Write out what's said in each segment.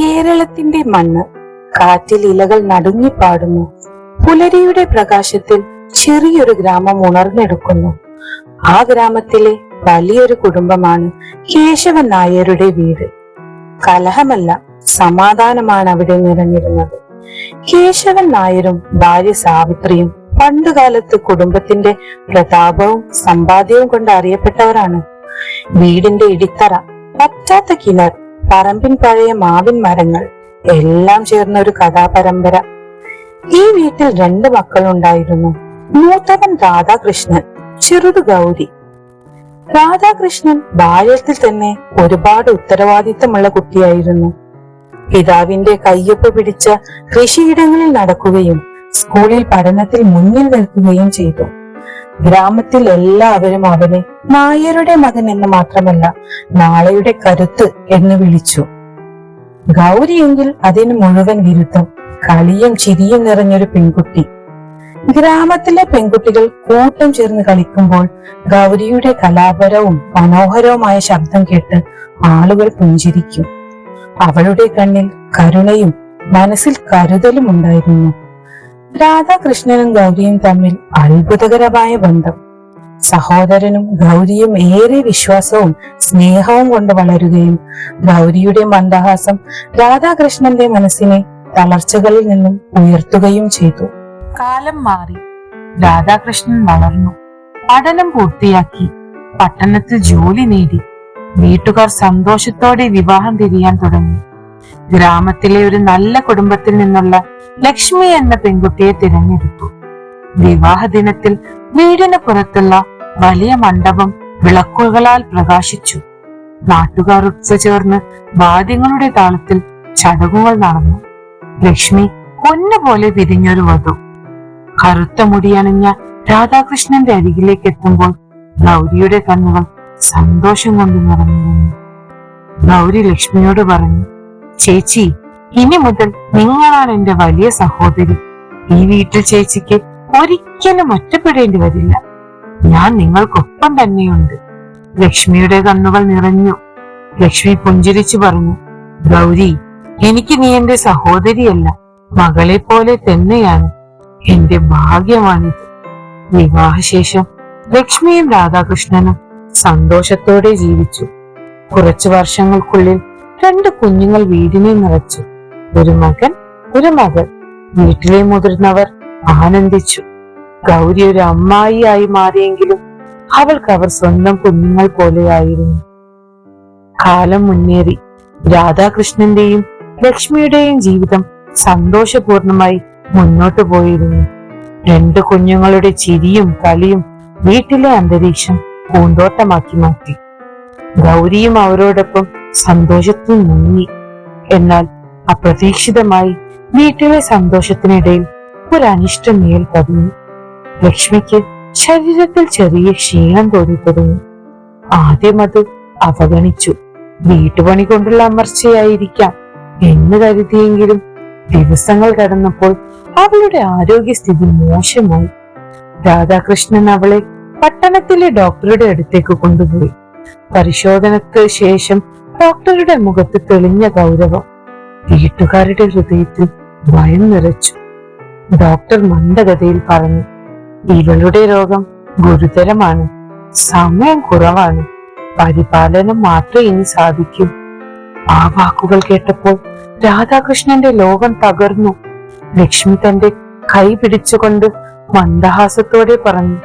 കേരളത്തിന്റെ മണ്ണ്. കാറ്റിൽ ഇലകൾ നടുങ്ങിപ്പാടുന്നു പുലരിയുടെ പ്രകാശത്തിൽ ചെറിയൊരു ഗ്രാമം ഉണർന്നെടുക്കുന്നു. ആ ഗ്രാമത്തിലെ വലിയൊരു കുടുംബമാണ് കേശവൻ നായരുടെ വീട്. കലഹമല്ല സമാധാനമാണ് അവിടെ നിറഞ്ഞിരുന്നത്. കേശവൻ നായരും ഭാര്യ സാവിത്രിയും പണ്ടുകാലത്ത് കുടുംബത്തിന്റെ പ്രതാപവും സമ്പാദ്യവും കൊണ്ട് അറിയപ്പെട്ടവരാണ്. വീടിന്റെ ഇടിത്തറ പറ്റാത്ത കിണർ പറമ്പിൻ പഴയ മാവിൻ മരങ്ങൾ എല്ലാം ചേർന്ന ഒരു കഥാപരമ്പര. ഈ വീട്ടിൽ രണ്ട് മക്കളുണ്ടായിരുന്നു. മൂത്തവൻ രാധാകൃഷ്ണൻ ചെറുത് ഗൗരി. രാധാകൃഷ്ണൻ ബാല്യത്തിൽ തന്നെ ഒരുപാട് ഉത്തരവാദിത്തമുള്ള കുട്ടിയായിരുന്നു. പിതാവിന്റെ കയ്യൊപ്പ് പിടിച്ച കൃഷിയിടങ്ങളിൽ നടക്കുകയും സ്കൂളിൽ പഠനത്തിൽ മുന്നിൽ നിൽക്കുകയും ചെയ്തു. ഗ്രാമത്തിൽ എല്ലാവരും അവനെ നായരുടെ മകൻ എന്ന് മാത്രമല്ല നാളെയുടെ കരുത്ത് എന്ന് വിളിച്ചു. ഗൗരിയെങ്കിൽ അതിന് മുഴുവൻ വിരുദ്ധം കളിയും ചിരിയും നിറഞ്ഞൊരു പെൺകുട്ടി. ഗ്രാമത്തിലെ പെൺകുട്ടികൾ കൂട്ടം ചേർന്ന് കളിക്കുമ്പോൾ ഗൗരിയുടെ കലാപരവും മനോഹരവുമായ ശബ്ദം കേട്ട് ആളുകൾ പുഞ്ചിരിക്കും. അവളുടെ കണ്ണിൽ കരുണയും മനസ്സിൽ കരുതലും ഉണ്ടായിരുന്നു. രാധാകൃഷ്ണനും ഗൗരിയും തമ്മിൽ അത്ഭുതകരമായ ബന്ധം. സഹോദരനും ഗൗരിയും ഏറെ വിശ്വാസവും സ്നേഹവും കൊണ്ട് വളരുകയും ഗൗരിയുടെ മന്ദഹാസം രാധാകൃഷ്ണന്റെ മനസ്സിനെ തളർച്ചകളിൽ നിന്നും ഉയർത്തുകയും ചെയ്തു. കാലം മാറി. രാധാകൃഷ്ണൻ വളർന്നു. പഠനം പൂർത്തിയാക്കി. പട്ടണത്തിൽ ജോലി നേടി. വീട്ടുകാർ സന്തോഷത്തോടെ വിവാഹം തിരിയാൻ തുടങ്ങി. ഗ്രാമത്തിലെ ഒരു നല്ല കുടുംബത്തിൽ നിന്നുള്ള ലക്ഷ്മി എന്ന പെൺകുട്ടിയെ തിരഞ്ഞെടുത്തു. വിവാഹ ദിനത്തിൽ വീടിന് പുറത്തുള്ള വലിയ മണ്ഡപം വിളക്കുകളാൽ പ്രകാശിച്ചു. നാട്ടുകാർ ഒത്തുചേർന്ന് വാദ്യങ്ങളുടെ താളത്തിൽ ചടങ്ങുകൾ നടന്നു. ലക്ഷ്മി പൊന്നുപോലെ വിരിഞ്ഞൊരു വധു. കറുത്ത മുടിയണിഞ്ഞ രാധാകൃഷ്ണന്റെ അരികിലേക്ക് എത്തുമ്പോൾ ഗൗരിയുടെ കണ്ണുകൾ സന്തോഷം കൊണ്ട് നിറഞ്ഞിരുന്നു. ഗൗരി ലക്ഷ്മിയോട് പറഞ്ഞു ചേച്ചി ഇനി മുതൽ നിങ്ങളാണ് എന്റെ വലിയ സഹോദരി. ഈ വീട്ടിൽ ചേച്ചിക്ക് ഒരിക്കലും ഒറ്റപ്പെടേണ്ടി വരില്ല. ഞാൻ നിങ്ങൾക്കൊപ്പം തന്നെയുണ്ട്. ലക്ഷ്മിയുടെ കണ്ണുകൾ നിറഞ്ഞു. ലക്ഷ്മി പുഞ്ചിരിച്ചു പറഞ്ഞു ഗൗരി എനിക്ക് നീ എന്റെ സഹോദരിയല്ല മകളെ പോലെ തന്നെയാണ്. എന്റെ ഭാഗ്യമാണിത്. വിവാഹശേഷം ലക്ഷ്മിയും രാധാകൃഷ്ണനും സന്തോഷത്തോടെ ജീവിച്ചു. കുറച്ചു വർഷങ്ങൾക്കുള്ളിൽ രണ്ട് കുഞ്ഞുങ്ങൾ വീടിനെ നിറച്ചു. ഒരു മകൻ ഒരു മകൾ. വീട്ടിലെ മുതിർന്നവർ ആനന്ദിച്ചു. ഗൗരി ഒരു അമ്മായിയായി മാറിയെങ്കിലും അവൾക്ക് അവർ സ്വന്തം കുഞ്ഞുങ്ങൾ പോലെയായിരുന്നു. കാലം മുന്നേറി. രാധാകൃഷ്ണന്റെയും ലക്ഷ്മിയുടെയും ജീവിതം സന്തോഷപൂർണമായി മുന്നോട്ടു പോയിരുന്നു. രണ്ട് കുഞ്ഞുങ്ങളുടെ ചിരിയും കളിയും വീട്ടിലെ അന്തരീക്ഷം പൂന്തോട്ടമാക്കി മാറ്റി. ഗൗരിയും അവരോടൊപ്പം സന്തോഷത്തിൽ മുങ്ങി എന്നാൽ അപ്രതീക്ഷിതമായി വീട്ടിലെ സന്തോഷത്തിനിടയിൽ ഒരു അനിഷ്ട മേൽ പതിഞ്ഞു. ലക്ഷ്മിക്ക് ശരീരത്തിൽ ചെറിയ ക്ഷീണം തോന്നി തുടങ്ങി. ആദ്യം അത് അവഗണിച്ചു. വീട്ടുപണി കൊണ്ടുള്ള അമർച്ചയായിരിക്കാം എന്ന് കരുതിയെങ്കിലും ദിവസങ്ങൾ കടന്നപ്പോൾ അവളുടെ ആരോഗ്യസ്ഥിതി മോശമായി. രാധാകൃഷ്ണൻ അവളെ പട്ടണത്തിലെ ഡോക്ടറുടെ അടുത്തേക്ക് കൊണ്ടുപോയി. പരിശോധനക്ക് ശേഷം ഡോക്ടറുടെ മുഖത്ത് തെളിഞ്ഞ ഗൗരവം. വീട്ടുകാരുടെ ഹൃദയത്തിൽ ഭയം നിറച്ചു. ഡോക്ടർ മന്ദഗതിയിൽ പറഞ്ഞു ഇവളുടെ രോഗം ഗുരുതരമാണ് സമയം കുറവാണ്. പരിപാലനം മാത്രമേ ഇനി സാധിക്കൂ. ആ വാക്കുകൾ കേട്ടപ്പോൾ രാധാകൃഷ്ണന്റെ ലോകം തകർന്നു. ലക്ഷ്മി തന്റെ കൈ പിടിച്ചുകൊണ്ട് മന്ദഹാസത്തോടെ പറഞ്ഞു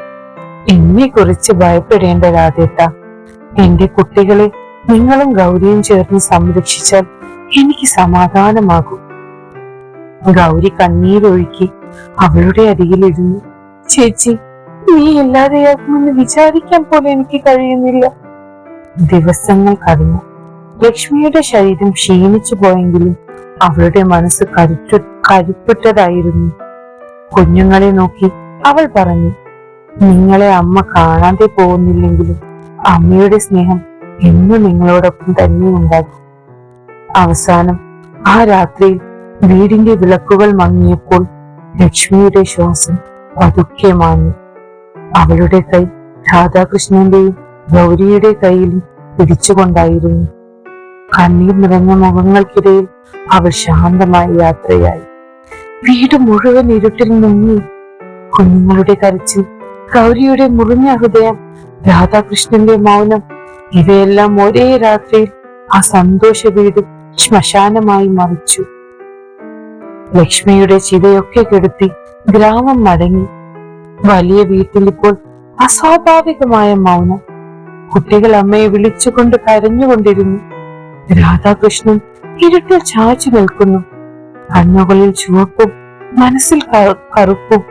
എന്നെ കുറിച്ച് ഭയപ്പെടേണ്ട രാധേട്ട എന്റെ കുട്ടികളെ നിങ്ങളും ഗൗരിയും ചേർന്ന് സംരക്ഷിച്ചാൽ എനിക്ക് സമാധാനമാകും. ഗൗരി കണ്ണീരൊഴുക്കി അവളുടെ അരികിലിരുന്നു ചേച്ചി നീ ഇല്ലാതെയാകുമെന്ന് വിചാരിക്കാൻ പോലും എനിക്ക് കഴിയുന്നില്ല. ദിവസങ്ങൾ കടന്നു. ലക്ഷ്മിയുടെ ശരീരം ക്ഷീണിച്ചു പോയെങ്കിലും അവളുടെ മനസ്സ് കരുറ്റു കരുപ്പെട്ടതായിരുന്നു കുഞ്ഞുങ്ങളെ നോക്കി അവൾ പറഞ്ഞു നിങ്ങളെ അമ്മ കാണാതെ പോകുന്നില്ലെങ്കിലും അമ്മയുടെ സ്നേഹം എന്നും നിങ്ങളോടൊപ്പം തന്നെ ഉണ്ടാകും. അവസാനം ആ രാത്രിയിൽ വീടിന്റെ വിളക്കുകൾ മങ്ങിയപ്പോൾ ലക്ഷ്മിയുടെ ശ്വാസം പതുക്കെ മാഞ്ഞു. അവളുടെ കൈ രാധാകൃഷ്ണന്റെയും ഗൗരിയുടെ കയ്യിലും പിടിച്ചുകൊണ്ടായിരുന്നു. കണ്ണീർ നിറഞ്ഞ മുഖങ്ങൾക്കിടയിൽ അവൾ ശാന്തമായി യാത്രയായി. വീട് മുഴുവൻ ഇരുട്ടിൽ മുങ്ങി. കുഞ്ഞുങ്ങളുടെ കരച്ചിൽ ഗൗരിയുടെ മുറിഞ്ഞ ഹൃദയം രാധാകൃഷ്ണന്റെ മൗനം ഇവയെല്ലാം ഒരേ രാത്രിയിൽ ആ സന്തോഷ വീട് ശ്മശാനമായി മറിച്ചു. ലക്ഷ്മിയുടെ ചിതയൊക്കെ കെടുത്തി ഗ്രാമം മടങ്ങി. വലിയ വീട്ടിൽ ഇപ്പോൾ അസ്വാഭാവികമായ മൗനം. കുട്ടികൾ അമ്മയെ വിളിച്ചുകൊണ്ട് കരഞ്ഞുകൊണ്ടിരുന്നു. രാധാകൃഷ്ണൻ ഇരുട്ടിൽ ചാച്ചു നിൽക്കുന്നു. കണ്ണുകളിൽ ചുവപ്പും മനസ്സിൽ കറുപ്പും.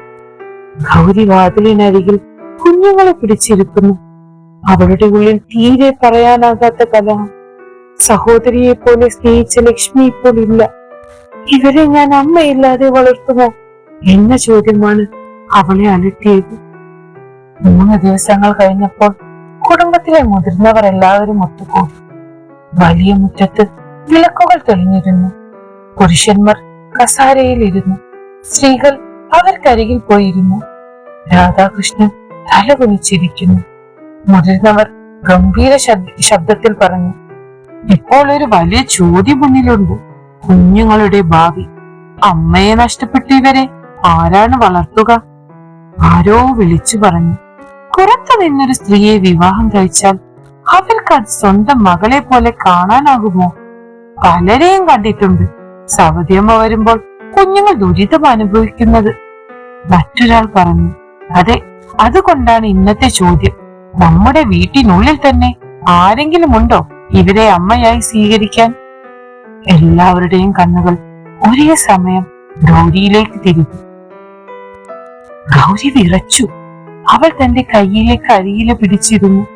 ഗൗരി വാതിലിനരികിൽ കുഞ്ഞുങ്ങളെ പിടിച്ചിരിക്കുന്നു. അവളുടെ ഉള്ളിൽ തീരെ പറയാനാകാത്ത കല. സഹോദരിയെ പോലെ സ്നേഹിച്ച ലക്ഷ്മി ഇപ്പോൾ ഇല്ല ഇവരെ ഞാൻ അമ്മയില്ലാതെ വളർത്തുമോ എന്ന ചോദ്യമാണ് അവളെ അലട്ടിയത്. മൂന്ന് ദിവസങ്ങൾ കഴിഞ്ഞപ്പോൾ കുടുംബത്തിലെ മുതിർന്നവർ എല്ലാവരും ഒത്തുകൂടി. വലിയ മുറ്റത്ത് വിളക്കുകൾ തെളിഞ്ഞിരുന്നു. പുരുഷന്മാർ കസാരയിലിരുന്നു സ്ത്രീകൾ അവർക്കരികിൽ പോയിരുന്നു. രാധാകൃഷ്ണൻ തല കുനിച്ചിരിക്കുന്നു മുതിർന്നവർ ഗംഭീര ശബ്ദ- ശബ്ദത്തിൽ പറഞ്ഞു ഇപ്പോൾ ഒരു വലിയ ചോദ്യം മുന്നിലുണ്ട്. കുഞ്ഞുങ്ങളുടെ ഭാവി. അമ്മയെ നഷ്ടപ്പെട്ട ഇവരെ ആരാണ് വളർത്തുക? ആരോ വിളിച്ചു പറഞ്ഞു പുറത്തു നിന്നൊരു സ്ത്രീയെ വിവാഹം കഴിച്ചാൽ അവർക്ക് അത് സ്വന്തം മകളെ പോലെ കാണാനാകുമോ? പലരെയും കണ്ടിട്ടുണ്ട്. സവതിയമ്മ വരുമ്പോൾ കുഞ്ഞുങ്ങൾ ദുരിതം അനുഭവിക്കുന്നത്. മറ്റൊരാൾ പറഞ്ഞു അതെ അതുകൊണ്ടാണ് ഇന്നത്തെ ചോദ്യം. നമ്മുടെ വീട്ടിനുള്ളിൽ തന്നെ ആരെങ്കിലും ഉണ്ടോ ഇവരെ അമ്മയായി സ്വീകരിക്കാൻ? എല്ലാവരുടെയും കണ്ണുകൾ ഒരേ സമയം ഗൗരിയിലേക്ക് തിരിഞ്ഞു. ഗൗരി വിറച്ചു. അവൾ തന്റെ കയ്യിലെ കരിയില പിടിച്ചിരുന്നു.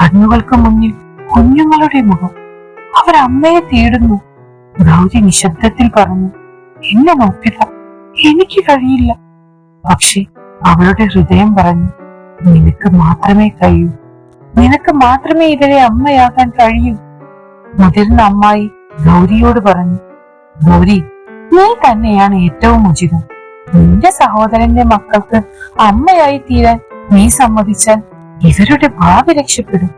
കണ്ണുകൾക്ക് മുന്നിൽ കുഞ്ഞുങ്ങളുടെ മുഖം. അവർ അമ്മയെ തേടുന്നു. ഗൗരി നിശബ്ദത്തിൽ പറഞ്ഞു എന്നെ നോക്കില്ല എനിക്ക് കഴിയില്ല. പക്ഷെ അവളുടെ ഹൃദയം പറഞ്ഞു നിനക്ക് മാത്രമേ കഴിയൂ. നിനക്ക് മാത്രമേ ഇവരെ അമ്മയാകാൻ കഴിയൂ. മുതിർന്ന അമ്മായി ഗൗരിയോട് പറഞ്ഞു ഗൗരി നീ തന്നെയാണ് ഏറ്റവും ഉചിതം. നിന്റെ സഹോദരന്റെ മക്കൾക്ക് അമ്മയായി തീരാൻ നീ സമ്മതിച്ചാൽ ഇവരുടെ ഭാവി രക്ഷപ്പെടും.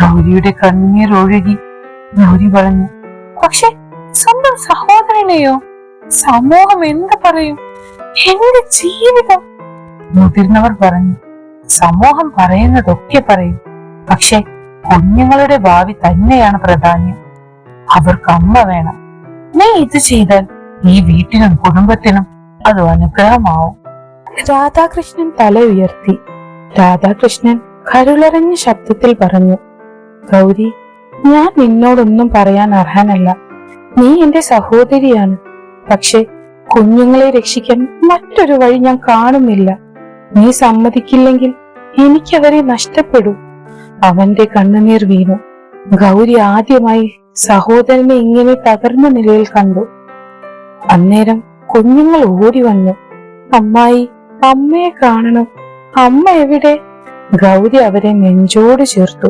ഗൗരിയുടെ കണ്ണീർ ഒഴുകി ഗൗരി പറഞ്ഞു പക്ഷെ സ്വന്തം സഹോദരനെയോ? സമൂഹം എന്ത് പറയും? എന്റെ ജീവിതം? മുതിർന്നവർ പറഞ്ഞു സമൂഹം പറയുന്നതൊക്കെ പറയും. പക്ഷെ കുഞ്ഞുങ്ങളുടെ ഭാവി തന്നെയാണ് പ്രാധാന്യം. അവർക്ക് അമ്മ വേണം. നീ ഇത് ചെയ്താൽ ഈ വീട്ടിനും കുടുംബത്തിനും അത് അനുഗ്രഹമാവും. രാധാകൃഷ്ണൻ തല ഉയർത്തി. രാധാകൃഷ്ണൻ കരുളറിഞ്ഞ ശബ്ദത്തിൽ പറഞ്ഞു ഗൗരി ഞാൻ നിന്നോടൊന്നും പറയാൻ അർഹനല്ല. നീ എന്റെ സഹോദരിയാണ്. പക്ഷെ കുഞ്ഞുങ്ങളെ രക്ഷിക്കാൻ മറ്റൊരു വഴി ഞാൻ കാണുന്നില്ല. നീ സമ്മതിക്കില്ലെങ്കിൽ എനിക്കവരെ നഷ്ടപ്പെടും. അവന്റെ കണ്ണുനീർ വീണു. ഗൗരി ആദ്യമായി സഹോദരനെ ഇങ്ങനെ തകർന്ന നിലയിൽ കണ്ടു. അന്നേരം കുഞ്ഞുങ്ങൾ ഓടി വന്നു. അമ്മായി അമ്മയെ കാണണം. അമ്മ എവിടെ? ഗൗരി അവരെ നെഞ്ചോട് ചേർത്തു.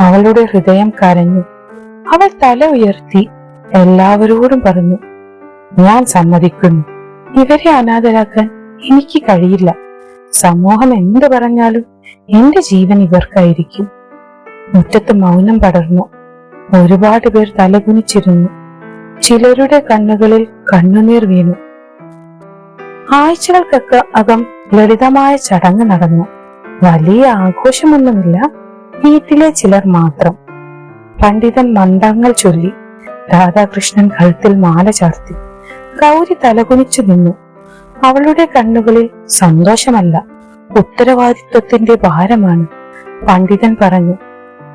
അവളുടെ ഹൃദയം കരഞ്ഞു. അവൾ തല ഉയർത്തി. എല്ലാവരോടും പറഞ്ഞു ഞാൻ സമ്മതിക്കുന്നു. ഇവരെ അനാഥരാക്കാൻ എനിക്ക് കഴിയില്ല. സമൂഹം എന്ത് പറഞ്ഞാലും എന്റെ ജീവൻ ഇവർക്കായിരിക്കും. മുറ്റത്ത് മൗനം പടർന്നു. ഒരുപാട് പേർ തലകുനിച്ചിരുന്നു. ചിലരുടെ കണ്ണുകളിൽ കണ്ണുനീർ വീണു. ആഴ്ചകൾക്കൊക്കെ അകം ലളിതമായ ചടങ്ങ് നടന്നു. വലിയ ആഘോഷമൊന്നുമില്ല. വീട്ടിലെ ചിലർ മാത്രം. പണ്ഡിതൻ മന്ദങ്ങൾ ചൊല്ലി. രാധാകൃഷ്ണൻ കഴുത്തിൽ മാല ചാർത്തി. ഗൗരി തലകുനിച്ചു നിന്നു. അവളുടെ കണ്ണുകളിൽ സന്തോഷമല്ല ഉത്തരവാദിത്വത്തിന്റെ ഭാരമാണ്. പണ്ഡിതൻ പറഞ്ഞു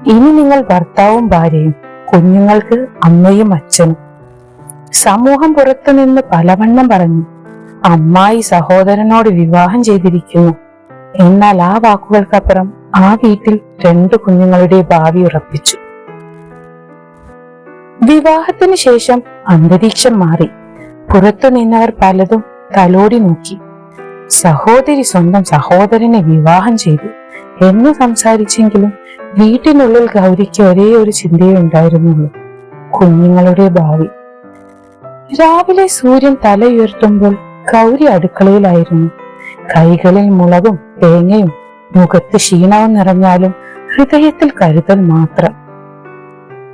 ഇനി നിങ്ങൾ ഭർത്താവും ഭാര്യയും കുഞ്ഞുങ്ങൾക്ക് അമ്മയും അച്ഛനും. സമൂഹം പുറത്തുനിന്ന് പലവണ്ണം പറഞ്ഞു അമ്മായി സഹോദരനോട് വിവാഹം ചെയ്തിരിക്കുന്നു. എന്നാൽ ആ വാക്കുകൾക്കപ്പുറം ആ വീട്ടിൽ രണ്ടു കുഞ്ഞുങ്ങളുടെ ഭാവി ഉറപ്പിച്ചു. വിവാഹത്തിന് ശേഷം അന്തരീക്ഷം മാറി. പുറത്തു നിന്നവർ പലതും തലോടി നോക്കി. സഹോദരി സ്വന്തം സഹോദരനെ വിവാഹം ചെയ്തു. എന്ന് സംസാരിച്ചെങ്കിലും വീട്ടിനുള്ളിൽ ഗൗരിക്ക് ഒരേ ഒരു ചിന്തയേ ഉണ്ടായിരുന്നുള്ളൂ. കുഞ്ഞുങ്ങളുടെ ഭാവി. രാവിലെ സൂര്യൻ തലയുയർത്തുമ്പോൾ ഗൗരി അടുക്കളയിലായിരുന്നു. കൈകളിൽ മുളകും തേങ്ങയും മുഖത്ത് ക്ഷീണവും നിറഞ്ഞാലും ഹൃദയത്തിൽ കരുതൽ മാത്രം.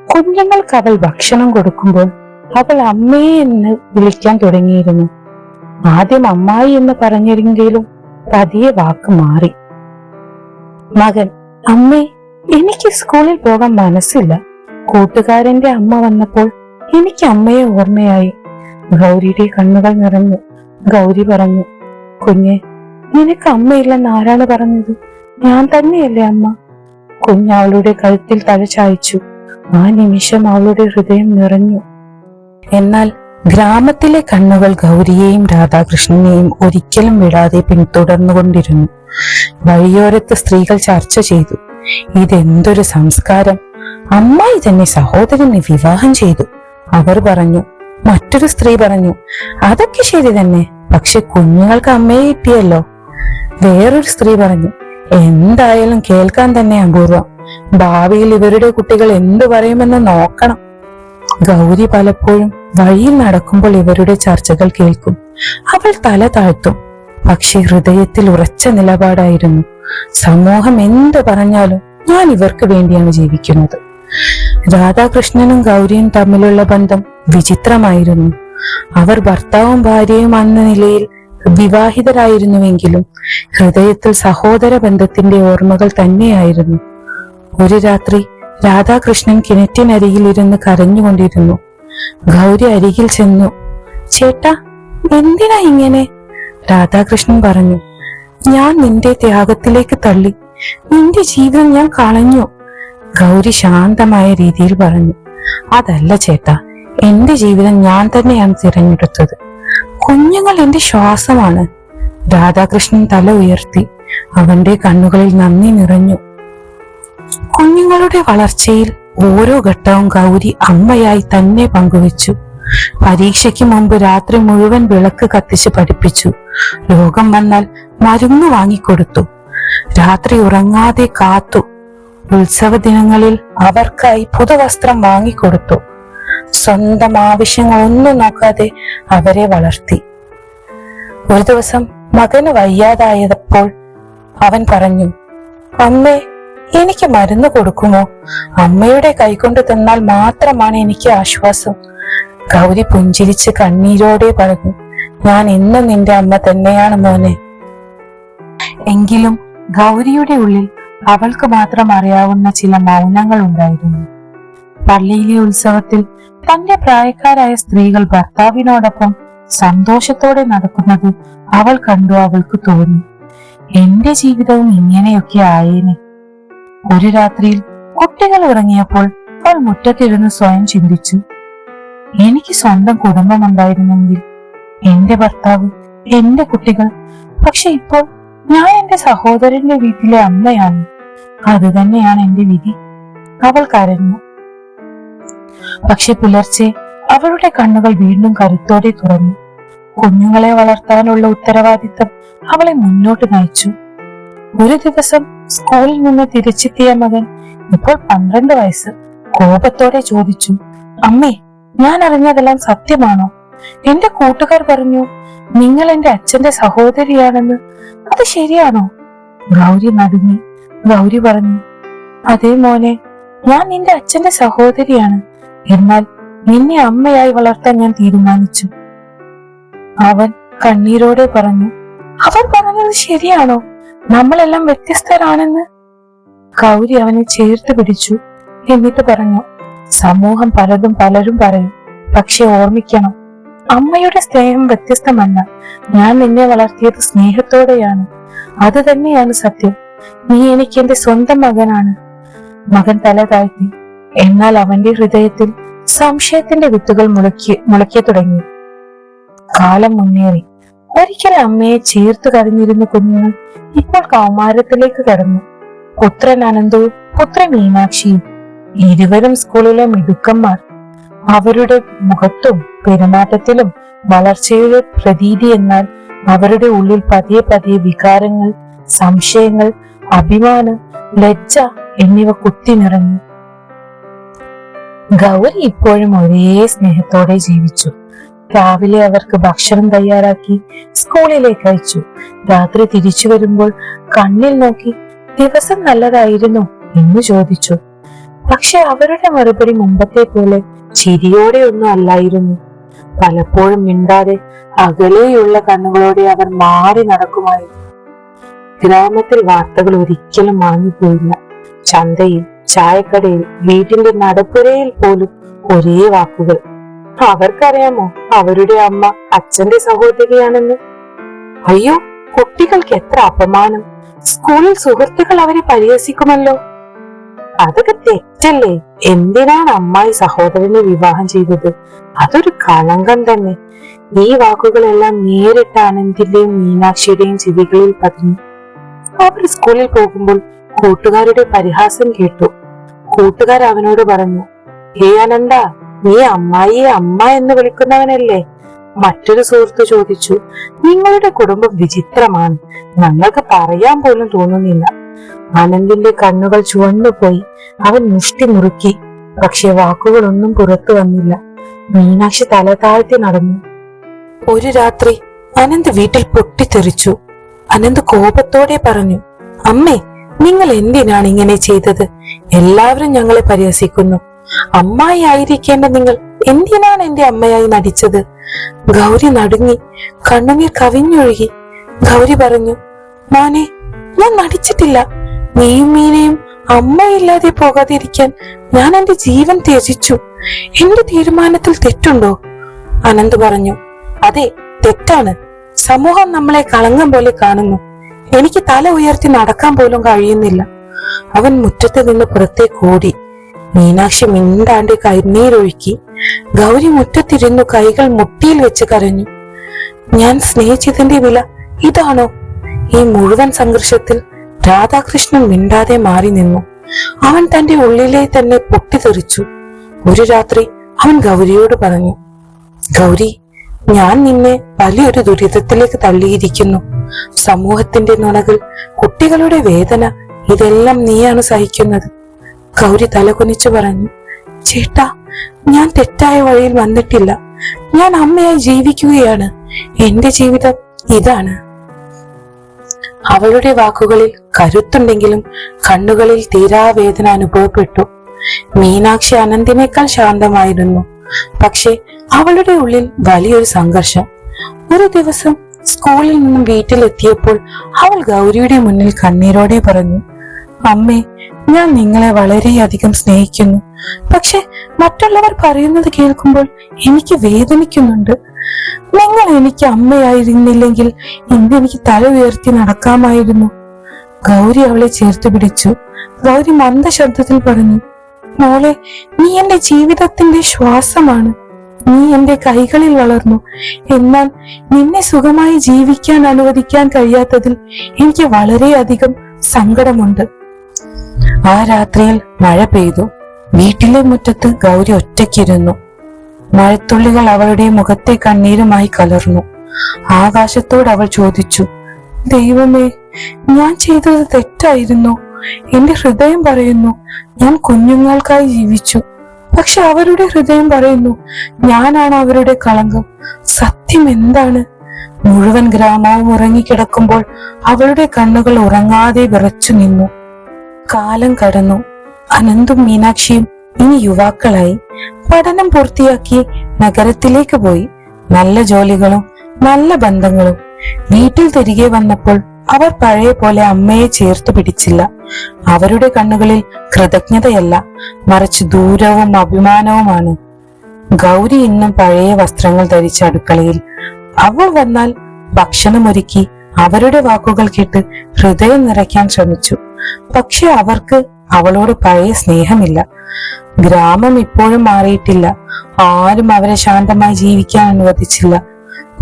കുഞ്ഞുങ്ങൾക്ക് അവൾ ഭക്ഷണം കൊടുക്കുമ്പോൾ അവൾ അമ്മയെ എന്ന് വിളിക്കാൻ തുടങ്ങിയിരുന്നു. ആദ്യം അമ്മായി എന്ന് പറഞ്ഞിരുന്നെങ്കിലും പതിയെ വാക്ക് മാറി. മകൻ അമ്മേ എനിക്ക് സ്കൂളിൽ പോകാൻ മനസ്സില്ല. കൂട്ടുകാരന്റെ അമ്മ വന്നപ്പോൾ എനിക്ക് അമ്മയെ ഓർമ്മയായി. ഗൗരിയുടെ കണ്ണുകൾ നിറഞ്ഞു. ഗൗരി പറഞ്ഞു കുഞ്ഞെ നിനക്ക് അമ്മയില്ലെന്ന് ആരാണ് പറഞ്ഞത്? ഞാൻ തന്നെയല്ലേ അമ്മ? കുഞ്ഞ് അവളുടെ കഴുത്തിൽ തല ആ നിമിഷം അവളുടെ ഹൃദയം നിറഞ്ഞു. എന്നാൽ ഗ്രാമത്തിലെ കണ്ണുകൾ ഗൗരിയെയും രാധാകൃഷ്ണനെയും ഒരിക്കലും വിടാതെ പിന്തുടർന്നുകൊണ്ടിരുന്നു. വഴിയോരത്ത് സ്ത്രീകൾ ചർച്ച ചെയ്തു. ഇതെന്തൊരു സംസ്കാരം? അമ്മായി തന്നെ സഹോദരനെ വിവാഹം ചെയ്തു. അവർ പറഞ്ഞു മറ്റൊരു സ്ത്രീ പറഞ്ഞു അതൊക്കെ ശരി തന്നെ പക്ഷെ കുഞ്ഞുങ്ങൾക്ക് അമ്മയെ കിട്ടിയല്ലോ. വേറൊരു സ്ത്രീ പറഞ്ഞു എന്തായാലും കേൾക്കാൻ തന്നെ അപൂർവം. ഭാവിയിൽ ഇവരുടെ കുട്ടികൾ എന്തു പറയുമെന്ന് നോക്കണം. ഗൗരി പലപ്പോഴും വഴിയിൽ നടക്കുമ്പോൾ ഇവരുടെ ചർച്ചകൾ കേൾക്കും. അവൾ തല താഴ്ത്തും. പക്ഷെ ഹൃദയത്തിൽ ഉറച്ച നിലപാടായിരുന്നു. സമൂഹം എന്ത് പറഞ്ഞാലും ഞാൻ ഇവർക്ക് വേണ്ടിയാണ് ജീവിക്കുന്നത്. രാധാകൃഷ്ണനും ഗൗരിയും തമ്മിലുള്ള ബന്ധം വിചിത്രമായിരുന്നു. അവർ ഭർത്താവും ഭാര്യയും എന്ന നിലയിൽ വിവാഹിതരായിരുന്നുവെങ്കിലും ഹൃദയത്തിൽ സഹോദര ബന്ധത്തിന്റെ ഓർമ്മകൾ തന്നെയായിരുന്നു. ഒരു രാത്രി രാധാകൃഷ്ണൻ കിണറ്റിനരികിൽ ഇരുന്ന് കരഞ്ഞുകൊണ്ടിരുന്നു. ഗൗരി അരികിൽ ചെന്നു ചേട്ടാ എന്തിനാ ഇങ്ങനെ? രാധാകൃഷ്ണൻ പറഞ്ഞു ഞാൻ നിന്റെ ത്യാഗത്തിലേക്ക് തള്ളി നിന്റെ ജീവിതം ഞാൻ കളഞ്ഞു. ഗൗരി ശാന്തമായ രീതിയിൽ പറഞ്ഞു അതല്ല ചേട്ടാ എന്റെ ജീവിതം ഞാൻ തന്നെയാണ് തിരഞ്ഞെടുത്തത്. കുഞ്ഞുങ്ങൾ എന്റെ ശ്വാസമാണ്. രാധാകൃഷ്ണൻ തല ഉയർത്തി അവന്റെ കണ്ണുകളിൽ നന്ദി നിറഞ്ഞു കുഞ്ഞുങ്ങളുടെ വളർച്ചയിൽ ഓരോ ഘട്ടവും ഗൗരി അമ്മയായി തന്നെ പങ്കുവച്ചു. പരീക്ഷയ്ക്ക് മുമ്പ് രാത്രി മുഴുവൻ വിളക്ക് കത്തിച്ച് പഠിപ്പിച്ചു. രോഗം വന്നാൽ മരുന്ന് വാങ്ങിക്കൊടുത്തു. രാത്രി ഉറങ്ങാതെ കാത്തു. ഉത്സവ ദിനങ്ങളിൽ അവർക്കായി പുതുവസ്ത്രം വാങ്ങിക്കൊടുത്തു. സ്വന്തം ആവശ്യങ്ങളൊന്നും നോക്കാതെ അവരെ വളർത്തി. ഒരു ദിവസം മകന് വയ്യാതായപ്പോൾ അവൻ പറഞ്ഞു അമ്മേ എനിക്ക് മരുന്ന് കൊടുക്കുമോ? അമ്മയുടെ കൈകൊണ്ട് തന്നാൽ മാത്രമാണ് എനിക്ക് ആശ്വാസം. ഗൗരി പുഞ്ചിരിച്ച് കണ്ണീരോടെ പറഞ്ഞു ഞാൻ എന്നും നിന്റെ അമ്മ തന്നെയാണ് മോനെ. എങ്കിലും ഗൗരിയുടെ ഉള്ളിൽ അവൾക്ക് മാത്രം അറിയാവുന്ന ചില മൗനങ്ങൾ ഉണ്ടായിരുന്നു. പള്ളിയിലെ ഉത്സവത്തിൽ തന്റെ പ്രായക്കാരായ സ്ത്രീകൾ ഭർത്താവിനോടൊപ്പം സന്തോഷത്തോടെ നടക്കുന്നത് അവൾ കണ്ടു അവൾക്ക് തോന്നി. എന്റെ ജീവിതവും ഇങ്ങനെയൊക്കെ ആയേനെ. ഒരു രാത്രിയിൽ കുട്ടികൾ ഉറങ്ങിയപ്പോൾ അവൾ മുറ്റത്തിരുന്ന് സ്വയം ചിന്തിച്ചു. എനിക്ക് സ്വന്തം കുടുംബമുണ്ടായിരുന്നെങ്കിൽ എന്റെ ഭർത്താവ് എന്റെ കുട്ടികൾ പക്ഷെ ഇപ്പോൾ ഞാൻ എന്റെ സഹോദരന്റെ വീട്ടിലെ അമ്മയാണ്. അത് തന്നെയാണ് എന്റെ വിധി. അവൾ കരഞ്ഞു. പക്ഷെ പുലർച്ചെ അവളുടെ കണ്ണുകൾ വീണ്ടും കരുത്തോടെ തുറന്നു. കുഞ്ഞുങ്ങളെ വളർത്താനുള്ള ഉത്തരവാദിത്തം അവളെ മുന്നോട്ട് നയിച്ചു. ഒരു ദിവസം സ്കൂളിൽ നിന്ന് തിരിച്ചെത്തിയ മകൻ ഇപ്പോൾ പന്ത്രണ്ട് വയസ്സ്. കോപത്തോടെ ചോദിച്ചു അമ്മേ ഞാൻ അറിഞ്ഞതെല്ലാം സത്യമാണോ? എന്റെ കൂട്ടുകാർ പറഞ്ഞു നിങ്ങൾ എന്റെ അച്ഛന്റെ സഹോദരിയാണെന്ന്. അത് ശരിയാണോ? ഗൗരി നടുങ്ങി. ഗൗരി പറഞ്ഞു അതേ മോനെ ഞാൻ നിന്റെ അച്ഛന്റെ സഹോദരിയാണ്. എന്നാൽ നിന്നെ അമ്മയായി വളർത്താൻ ഞാൻ തീരുമാനിച്ചു. അവൻ കണ്ണീരോടെ പറഞ്ഞു അവർ പറഞ്ഞത് ശരിയാണോ? നമ്മളെല്ലാം വ്യത്യസ്തരാണെന്ന്? കൗരി അവനെ ചേർത്ത് പിടിച്ചു എന്നിട്ട് പറഞ്ഞു സമൂഹം പലതും പലരും പറയും പക്ഷെ ഓർമ്മിക്കണം അമ്മയുടെ സ്നേഹം വ്യത്യസ്തമല്ല. ഞാൻ നിന്നെ വളർത്തിയത് സ്നേഹത്തോടെയാണ്. അത് തന്നെയാണ് സത്യം. നീ എനിക്ക് എന്റെ സ്വന്തം മകനാണ്. മകൻ തല താഴ്ത്തി എന്നാൽ അവന്റെ ഹൃദയത്തിൽ സംശയത്തിന്റെ വിത്തുകൾ മുളക്കി മുളക്കി തുടങ്ങി. കാലം മുന്നേറി. ഒരിക്കൽ അമ്മയെ ചേർത്ത് കരഞ്ഞിരുന്ന കുഞ്ഞുങ്ങൾ ഇപ്പോൾ കൗമാരത്തിലേക്ക് കടന്നു. പുത്രൻ അനന്തവും പുത്രൻ മീനാക്ഷിയും ഇരുവരും സ്കൂളിലെ മിടുക്കന്മാർ. അവരുടെ മുഖത്തും പെരുമാറ്റത്തിലും വളർച്ചയുടെ പ്രതീതി എന്നാൽ അവരുടെ ഉള്ളിൽ പതിയെ പതിയെ വികാരങ്ങൾ സംശയങ്ങൾ അഭിമാനം ലജ്ജ എന്നിവ കുത്തി നിറഞ്ഞു ഗൗരി ഇപ്പോഴും ഒരേ സ്നേഹത്തോടെ ജീവിച്ചു. രാവിലെ അവർക്ക് ഭക്ഷണം തയ്യാറാക്കി സ്കൂളിലേക്ക് അയച്ചു. രാത്രി തിരിച്ചു വരുമ്പോൾ കണ്ണിൽ നോക്കി ദിവസം നല്ലതായിരുന്നു എന്ന് ചോദിച്ചു. പക്ഷെ അവരുടെ മറുപടി മുമ്പത്തെ പോലെ ചിരിയോടെ ഒന്നും അല്ലായിരുന്നു. പലപ്പോഴും മിണ്ടാതെ അകലെയുള്ള കണ്ണുകളോടെ അവർ മാറി നടക്കുമായിരുന്നു. ഗ്രാമത്തിൽ വാർത്തകൾ ഒരിക്കലും വാങ്ങിപ്പോയില്ല ചന്തയിൽ ചായക്കടയിൽ വീട്ടിന്റെ നടപ്പുരയിൽ പോലും ഒരേ വാക്കുകൾ. അവർക്കറിയാമോ അവരുടെ അമ്മ അച്ഛന്റെ സഹോദരിയാണെന്ന്? അയ്യോ കുട്ടികൾക്ക് എത്ര അപമാനം. സ്കൂളിൽ സുഹൃത്തുക്കൾ അവരെ പരിഹസിക്കുമല്ലോ. അതൊക്കെ തെറ്റല്ലേ? എന്തിനാണ് അമ്മായി സഹോദരനെ വിവാഹം ചെയ്തത്? അതൊരു കളങ്കം തന്നെ. ഈ വാക്കുകളെല്ലാം നേരിട്ട് ആനന്ദിന്റെയും മീനാക്ഷിയുടെയും ചെവികളിൽ പതിഞ്ഞു. അവർ സ്കൂളിൽ പോകുമ്പോൾ കൂട്ടുകാരുടെ പരിഹാസം കേട്ടു. കൂട്ടുകാർ അവനോട് പറഞ്ഞു ഹേ അനന്ത നീ അമ്മായി അമ്മ എന്ന് വിളിക്കുന്നവനല്ലേ? മറ്റൊരു സുഹൃത്ത് ചോദിച്ചു നിങ്ങളുടെ കുടുംബം വിചിത്രമാണ്. ഞങ്ങൾക്ക് പറയാൻ പോലും തോന്നുന്നില്ല. ആനന്ദിന്റെ കണ്ണുകൾ ചുവന്നുപോയി. അവൻ മുഷ്ടി മുറുക്കി. പക്ഷെ വാക്കുകളൊന്നും പുറത്തു വന്നില്ല. മീനാക്ഷി തല താഴ്ത്തി നടന്നു. ഒരു രാത്രി അനന്ത് വീട്ടിൽ പൊട്ടിത്തെറിച്ചു. അനന്ത് കോപത്തോടെ പറഞ്ഞു അമ്മേ നിങ്ങൾ എന്തിനാണ് ഇങ്ങനെ ചെയ്തത്? എല്ലാവരും ഞങ്ങളെ പരിഹസിക്കുന്നു. അമ്മായി ആയിരിക്കേണ്ട നിങ്ങൾ എന്തിനാണ് എന്റെ അമ്മയായി നടിച്ചത്? ഗൗരി നടുങ്ങി കണ്ണുനീർ കവിഞ്ഞൊഴുകി. ഗൗരി പറഞ്ഞു മോനെ ഞാൻ നടിച്ചിട്ടില്ല. നീയും മീനയും അമ്മയില്ലാതെ പോകാതിരിക്കാൻ ഞാൻ എന്റെ ജീവൻ ത്യജിച്ചു. എന്റെ തീരുമാനത്തിൽ തെറ്റുണ്ടോ? അനന്ത് പറഞ്ഞു അതെ തെറ്റാണ്. സമൂഹം നമ്മളെ കളങ്കം പോലെ കാണുന്നു. എനിക്ക് തല ഉയർത്തി നടക്കാൻ പോലും കഴിയുന്നില്ല. അവൻ മുറ്റത്ത് നിന്ന് പുറത്തേക്ക് ഓടി. മീനാക്ഷി മിണ്ടാണ്ട് കണ്ണീരൊഴുക്കി ഗൗരി മുറ്റത്തിരുന്നു കൈകൾ മുട്ടിയിൽ വെച്ച് കരഞ്ഞു. ഞാൻ സ്നേഹിച്ചതിന്റെ വില ഇതാണോ? ഈ മുഴുവൻ സംഘർഷത്തിൽ രാധാകൃഷ്ണൻ മിണ്ടാതെ മാറി നിന്നു. അവൻ തന്റെ ഉള്ളിലെ തന്നെ പൊട്ടിത്തെറിച്ചു ഒരു രാത്രി അവൻ ഗൗരിയോട് പറഞ്ഞു ഗൗരി ഞാൻ നിന്നെ വലിയൊരു ദുരിതത്തിലേക്ക് തള്ളിയിരിക്കുന്നു. സമൂഹത്തിന്റെ നുണകൾ കുട്ടികളുടെ വേദന ഇതെല്ലാം നീയാണ് സഹിക്കുന്നത്. ഗൗരി തലകുനിച്ചു പറഞ്ഞു ചേട്ടാ ഞാൻ തെറ്റായ വഴിയിൽ വന്നിട്ടില്ല. ഞാൻ അമ്മയായി ജീവിക്കുകയാണ്. എന്റെ ജീവിതം ഇതാണ്. അവളുടെ വാക്കുകളിൽ കരുത്തുണ്ടെങ്കിലും കണ്ണുകളിൽ തീരാവേദന അനുഭവപ്പെട്ടു. മീനാക്ഷി അനന്തിനേക്കാൾ ശാന്തമായിരുന്നു. പക്ഷെ അവളുടെ ഉള്ളിൽ വലിയൊരു സംഘർഷം. ഒരു ദിവസം സ്കൂളിൽ നിന്നും വീട്ടിലെത്തിയപ്പോൾ അവൾ ഗൗരിയുടെ മുന്നിൽ കണ്ണീരോടെ പറഞ്ഞു അമ്മേ ഞാൻ നിങ്ങളെ വളരെയധികം സ്നേഹിക്കുന്നു. പക്ഷെ മറ്റുള്ളവർ പറയുന്നത് കേൾക്കുമ്പോൾ എനിക്ക് വേദനിക്കുന്നുണ്ട്. നിങ്ങൾ എനിക്ക് അമ്മയായിരുന്നില്ലെങ്കിൽ ഇന്ന് എനിക്ക് തല ഉയർത്തി നടക്കാമായിരുന്നു. ഗൗരി അവളെ ചേർത്ത് പിടിച്ചു. ഗൗരി മന്ദശബ്ദത്തിൽ പറഞ്ഞു മോളെ നീ എന്റെ ജീവിതത്തിന്റെ ശ്വാസമാണ്. നീ എന്റെ കൈകളിൽ വളർന്നു. എന്നാൽ നിന്നെ സുഖമായി ജീവിക്കാൻ അനുവദിക്കാൻ കഴിയാത്തതിൽ എനിക്ക് വളരെയധികം സങ്കടമുണ്ട്. ആ രാത്രിയിൽ മഴ പെയ്തു. വീട്ടിലെ മുറ്റത്ത് ഗൗരി ഒറ്റയ്ക്കിരുന്നു. മഴത്തുള്ളികൾ അവളുടെ മുഖത്തെ കണ്ണീരുമായി കലർന്നു. ആകാശത്തോട് അവൾ ചോദിച്ചു ദൈവമേ ഞാൻ ചെയ്തത് തെറ്റായിരുന്നു. എന്റെ ഹൃദയം പറയുന്നു ഞാൻ കുഞ്ഞുങ്ങൾക്കായി ജീവിച്ചു. പക്ഷെ അവരുടെ ഹൃദയം പറയുന്നു ഞാനാണ് അവരുടെ കളങ്കം. സത്യം എന്താണ്? മുഴുവൻ ഗ്രാമവും ഉറങ്ങിക്കിടക്കുമ്പോൾ അവളുടെ കണ്ണുകൾ ഉറങ്ങാതെ വിറച്ചു നിന്നു. കാലം കടന്നു. അനന്തും മീനാക്ഷിയും ഇനി യുവാക്കളായി പഠനം പൂർത്തിയാക്കി നഗരത്തിലേക്ക് പോയി. നല്ല ജോലികളും നല്ല ബന്ധങ്ങളും. വീട്ടിൽ തിരികെ വന്നപ്പോൾ അവർ പഴയ പോലെ അമ്മയെ ചേർത്ത് പിടിച്ചില്ല. അവരുടെ കണ്ണുകളിൽ കൃതജ്ഞതയല്ല മറിച്ച് ദൂരവും അഭിമാനവുമാണ്. ഗൗരി ഇന്നും പഴയ വസ്ത്രങ്ങൾ ധരിച്ച അടുക്കളയിൽ. അവൾ വന്നാൽ ഭക്ഷണമൊരുക്കി അവരുടെ വാക്കുകൾ കേട്ട് ഹൃദയം നിറയ്ക്കാൻ ശ്രമിച്ചു. പക്ഷെ അവർക്ക് അവളോട് പഴയ സ്നേഹമില്ല. ഗ്രാമം ഇപ്പോഴും മാറിയിട്ടില്ല. ആരും അവരെ ശാന്തമായി ജീവിക്കാൻ അനുവദിച്ചില്ല.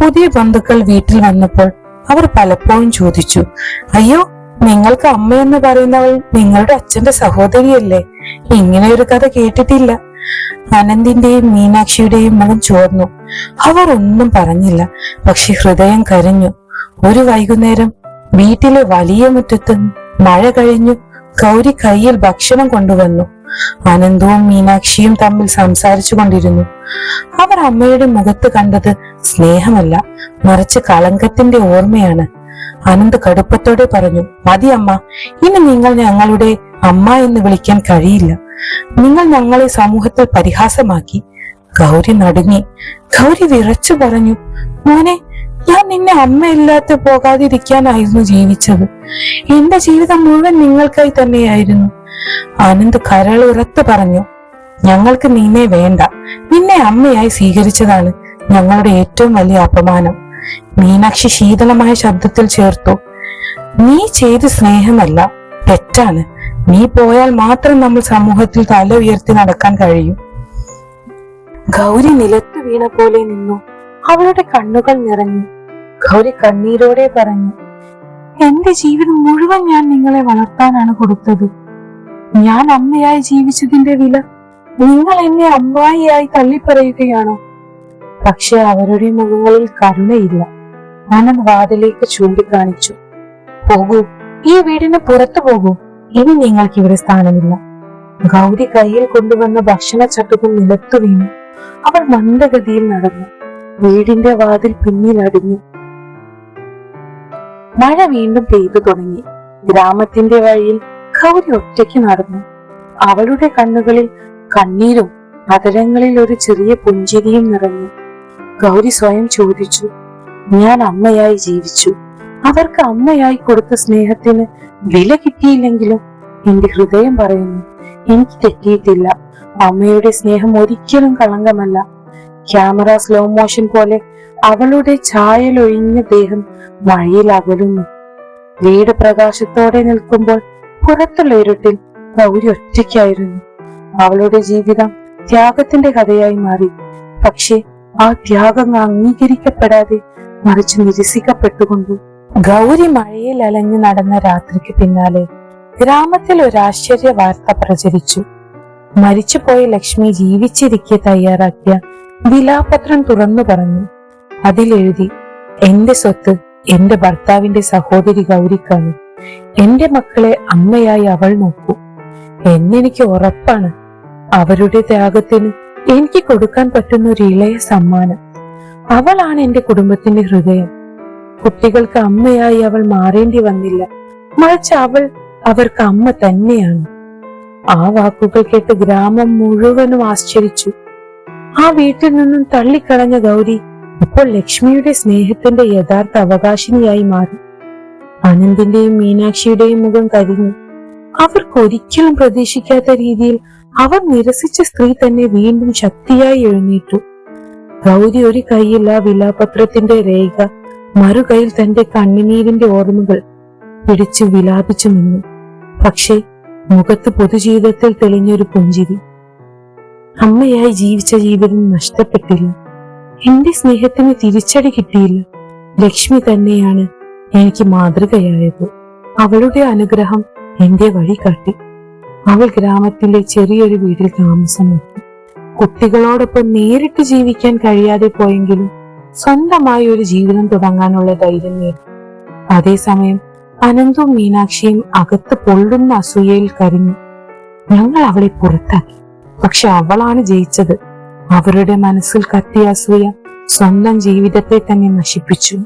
പുതിയ ബന്ധുക്കൾ വീട്ടിൽ വന്നപ്പോൾ അവർ പലപ്പോഴും ചോദിച്ചു അയ്യോ നിങ്ങൾക്ക് അമ്മയെന്ന് പറയുന്നവൾ നിങ്ങളുടെ അച്ഛന്റെ സഹോദരിയല്ലേ? ഇങ്ങനെ ഒരു കഥ കേട്ടിട്ടില്ല. അനന്തിന്റെയും മീനാക്ഷിയുടെയും മകൻ ചോർന്നു അവർ ഒന്നും പറഞ്ഞില്ല. പക്ഷെ ഹൃദയം കരഞ്ഞു. ഒരു വൈകുന്നേരം വീട്ടിലെ വലിയ മുറ്റത്ത് മഴ കഴിഞ്ഞു ഗൗരി കയ്യിൽ ഭക്ഷണം കൊണ്ടുവന്നു. അനന്തവും മീനാക്ഷിയും തമ്മിൽ സംസാരിച്ചു കൊണ്ടിരുന്നു. അവർ അമ്മയുടെ മുഖത്ത് കണ്ടത് സ്നേഹമല്ല മറിച്ച് കളങ്കത്തിന്റെ ഓർമ്മയാണ്. അനന്ത് കടുപ്പത്തോടെ പറഞ്ഞു മതി അമ്മ ഇനി നിങ്ങൾ ഞങ്ങളുടെ അമ്മ എന്ന് വിളിക്കാൻ കഴിയില്ല. നിങ്ങൾ ഞങ്ങളെ സമൂഹത്തിൽ പരിഹാസമാക്കി. ഗൗരി നടുങ്ങി ഗൗരി വിറച്ചു പറഞ്ഞു മോനെ ഞാൻ നിന്നെ അമ്മയില്ലാത്ത പോകാതിരിക്കാനായിരുന്നു ജീവിച്ചത്. എന്റെ ജീവിതം മുഴുവൻ നിങ്ങൾക്കായി തന്നെയായിരുന്നു. ആനന്ദ് കരളുറത്ത് പറഞ്ഞു ഞങ്ങൾക്ക് നിന്നെ വേണ്ട. നിന്നെ അമ്മയായി സ്വീകരിച്ചതാണ് ഞങ്ങളുടെ ഏറ്റവും വലിയ അപമാനം. മീനാക്ഷി ശീതളമായ ശബ്ദത്തിൽ ചേർത്തു നീ ചെയ്ത് സ്നേഹമല്ല തെറ്റാണ്. നീ പോയാൽ മാത്രം നമ്മൾ സമൂഹത്തിൽ തല ഉയർത്തി നടക്കാൻ കഴിയും. ഗൗരി നിലത്ത് വീണ പോലെ നിന്നു. അവളുടെ കണ്ണുകൾ നിറഞ്ഞു. ഗൗരി കണ്ണീരോടെ പറഞ്ഞു എന്റെ ജീവിതം മുഴുവൻ ഞാൻ നിങ്ങളെ വളർത്താനാണ് കൊടുത്തത്. ഞാൻ അമ്മയായി ജീവിച്ചതിന്റെ വില നിങ്ങൾ എന്നെ അമ്മായിയായി തള്ളിപ്പറയുകയാണോ? പക്ഷെ അവരുടെ മുഖങ്ങളിൽ കരുണയില്ല. അനന്ത് വാതിലേക്ക് ചൂണ്ടിക്കാണിച്ചു പോകൂ ഈ വീടിന് പുറത്തു പോകൂ. ഇനി നിങ്ങൾക്ക് ഇവിടെ സ്ഥാനമില്ല. ഗൗരി കയ്യിൽ കൊണ്ടുവന്ന ഭക്ഷണ ചട്ടുകൾ നിലത്തു വീണു. അവൾ മന്ദഗതിയിൽ നടന്നു. വീടിന്റെ വാതിൽ പിന്നിലടിഞ്ഞു. മഴ വീണ്ടും പെയ്തു തുടങ്ങി. ഗ്രാമത്തിന്റെ വഴിയിൽ ഗൗരി ഒറ്റയ്ക്ക് നടന്നു. അവളുടെ കണ്ണുകളിൽ കണ്ണീരും അതരങ്ങളിൽ ഒരു ചെറിയ പുഞ്ചിരിയും നിറഞ്ഞു. ഗൗരി സ്വയം ചോദിച്ചു ഞാൻ അമ്മയായി ജീവിച്ചു. അവർക്ക് അമ്മയായി കൊടുത്ത സ്നേഹത്തിന് വില കിട്ടിയില്ലെങ്കിലും എന്റെ ഹൃദയം പറയുന്നു എനിക്ക് തെറ്റിയിട്ടില്ല. അമ്മയുടെ സ്നേഹം ഒരിക്കലും കളങ്കമല്ല. ക്യാമറ സ്ലോ മോഷൻ പോലെ അവളുടെ ചായലൊഴിഞ്ഞ ദേഹം മഴയിൽ അകലുന്നു വീട് പ്രകാശത്തോടെ നിൽക്കുമ്പോൾ പുറത്തുള്ള ഇരുട്ടിൽ ഗൗരി ഒറ്റയ്ക്കായിരുന്നു. അവളുടെ ജീവിതം ത്യാഗത്തിന്റെ കഥയായി മാറി. പക്ഷെ ആ ത്യാഗം അംഗീകരിക്കപ്പെടാതെ മറിച്ച് നിരസിക്കപ്പെട്ടുകൊണ്ട് ഗൗരി മഴയിൽ അലഞ്ഞു നടന്ന രാത്രിക്ക് പിന്നാലെ ഗ്രാമത്തിൽ ഒരു ആശ്ചര്യ വാർത്ത പ്രചരിച്ചു. മരിച്ചുപോയ ലക്ഷ്മി ജീവിച്ചിരിക്കെ തയ്യാറാക്കിയ വിലാപത്രം തുറന്നു പറഞ്ഞു. അതിലെഴുതി എന്റെ സ്വത്ത് എന്റെ ഭർത്താവിന്റെ സഹോദരി ഗൗരിക്കാണ്. എന്റെ മക്കളെ അമ്മയായി അവൾ നോക്കൂ. എന്നെനിക്ക് ഉറപ്പാണ് അവരുടെ ത്യാഗത്തിന് എനിക്ക് കൊടുക്കാൻ പറ്റുന്ന ഒരു ഇളയ സമ്മാനം. അവളാണ് എന്റെ കുടുംബത്തിന്റെ ഹൃദയം. കുട്ടികൾക്ക് അമ്മയായി അവൾ മാറേണ്ടി വന്നില്ല. മറിച്ച് അവൾ അവർക്ക് അമ്മ തന്നെയാണ്. ആ വാക്കുകൾ കേട്ട് ഗ്രാമം മുഴുവനും ആശ്ചര്യച്ചു. ആ വീട്ടിൽ നിന്നും തള്ളിക്കളഞ്ഞ ഗൗരി ഇപ്പോൾ ലക്ഷ്മിയുടെ സ്നേഹത്തിന്റെ യഥാർത്ഥ അവകാശിനിയായി മാറി. അനന്തിന്റെയും മീനാക്ഷിയുടെയും മുഖം കരിഞ്ഞു. അവർക്ക് ഒരിക്കലും പ്രതീക്ഷിക്കാത്ത രീതിയിൽ അവർ നിരസിച്ച സ്ത്രീ തന്നെ വീണ്ടും ശക്തിയായി എഴുന്നേറ്റു. ഗൗരി ഒരു കൈയിൽ ആ വിലാപത്രത്തിന്റെ രേഖ മറുകൈയിൽ തന്റെ കണ്ണുനീരിന്റെ ഓർമ്മകൾ പിടിച്ചു വിലാപിച്ചു നിന്നു. പക്ഷേ മുഖത്ത് പൊതുജീവിതത്തിൽ തെളിഞ്ഞൊരു പുഞ്ചിരി. അമ്മയായി ജീവിച്ച ജീവിതം നഷ്ടപ്പെട്ടില്ല. എന്റെ സ്നേഹത്തിന് തിരിച്ചടി കിട്ടിയില്ല. ലക്ഷ്മി തന്നെയാണ് എനിക്ക് മാതൃകയായത്. അവളുടെ അനുഗ്രഹം എന്റെ വഴി കാട്ടി. അവൾ ഗ്രാമത്തിലെ ചെറിയൊരു വീട്ടിൽ താമസമാക്കി. കുട്ടികളോടൊപ്പം നേരിട്ട് ജീവിക്കാൻ കഴിയാതെ പോയെങ്കിലും സ്വന്തമായി ഒരു ജീവിതം തുടങ്ങാനുള്ള ധൈര്യം നേടി. അതേസമയം അനന്തും മീനാക്ഷിയും അകത്ത് പൊള്ളുന്ന അസൂയയിൽ കരിഞ്ഞു. ഞങ്ങൾ അവളെ പുറത്താക്കി. പക്ഷെ അവളാണ് ജയിച്ചത്. അവരുടെ മനസ്സിൽ കത്തിയ അസൂയ സ്വന്തം ജീവിതത്തെ തന്നെ നശിപ്പിച്ചു.